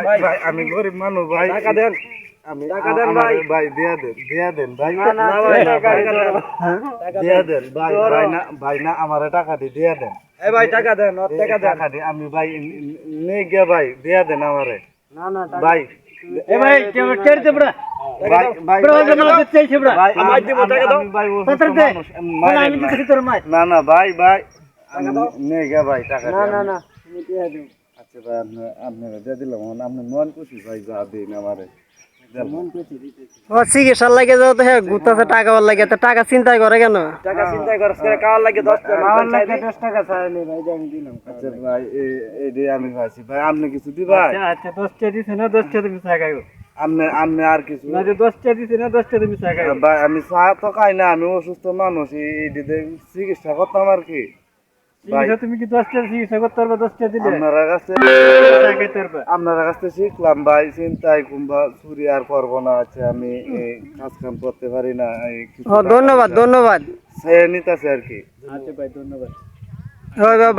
আমি ভাই আমি গরিব মানুষ ভাই। টাকা দেন। আমি টাকা দেন আমার- ভাই। ভাই দিয়া দেন দিয়া দেন ভাই। দিয়া দেন ভাই। ভাই না ভাই না আমার টাকা দি দিয়া দেন। এই ভাই টাকা দেন টাকা দেন। টাকা দি আমি ভাই নিয়ে গিয়া ভাই দিয়া দেন আমারে। না না ভাই এই ভাই হয়ে তাড়াতাড়ি দে। মানুষ, আমি বলে মাইরেন আমি না। দিতেছি তোর মাই না না ভাই ভাই নিয়ে গিয়া ভাই টাকা না না না। তুমি দিয়ে দিও আচ্ছা ভাই আপনারা দিয়ে দিলাম। আপনি মন খুশি ভাই যা দিন আমারে। ও চিকিৎসার লাগে যাও তো হ্যাঁ। গুতাছে টাকা ওর লাগে। তো টাকা চিন্তাই করে কেন? টাকা চিন্তা করছ করে কাওয়ার লাগে 10 টাকা? আমার লাগে দশ টাকা চাইনি ভাই আমি দিলাম আচ্ছা ভাই এই- এই আমি ভাই আপনি কিছু দিবাই আচ্ছা 10 টাকা দিছ না 10 টাকা তুমি খাইও আপনি আপনি আর কিছু না যে 10 টাকা না 10 তুমি চা খাইও ভাই আমি চা তো খাই না আমি অসুস্থ মানুষ এই এই দিতে চিকিৎসা করতাম আর কি। তুমি কি 10 চিকিৎসা করতে পারবে 10 টাকা দিলে? আপনারা কাছে খাইতে কাছে শিখলাম ভাই চিন্তায় কিংবা চুরি আর করব না আছে আমি এই কাজ কাম করতে পারি না এই ধন্যবাদ ধন্যবাদ। সে নিতেছে আর কি। আচ্ছা ভাই ধন্যবাদ।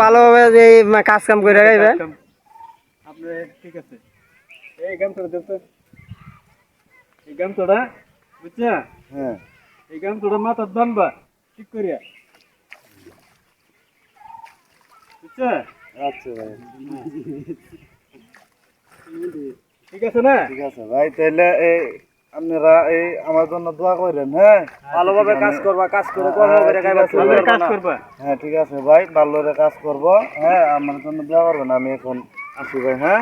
ভালোভাবে যে কাজ কাম করে ঠিক আছে। এই গাম তোরা দেব তোরা বুঝছা হ্যাঁ এই গাম তোরা মাথা বানবা ঠিক করিয়া বুঝছা আচ্ছা ভাই ঠিক আছে না ঠিক আছে ভাই তাহলে এই আপনারা এই আমার জন্য দোয়া করেন হ্যাঁ ভালোভাবে কাজ করবা কাজ করে। কাজ করবা হ্যাঁ ঠিক আছে ভাই ভালো কাজ করব হ্যাঁ আমার জন্য দোয়া করবেন আমি এখন আসি ভাই হ্যাঁ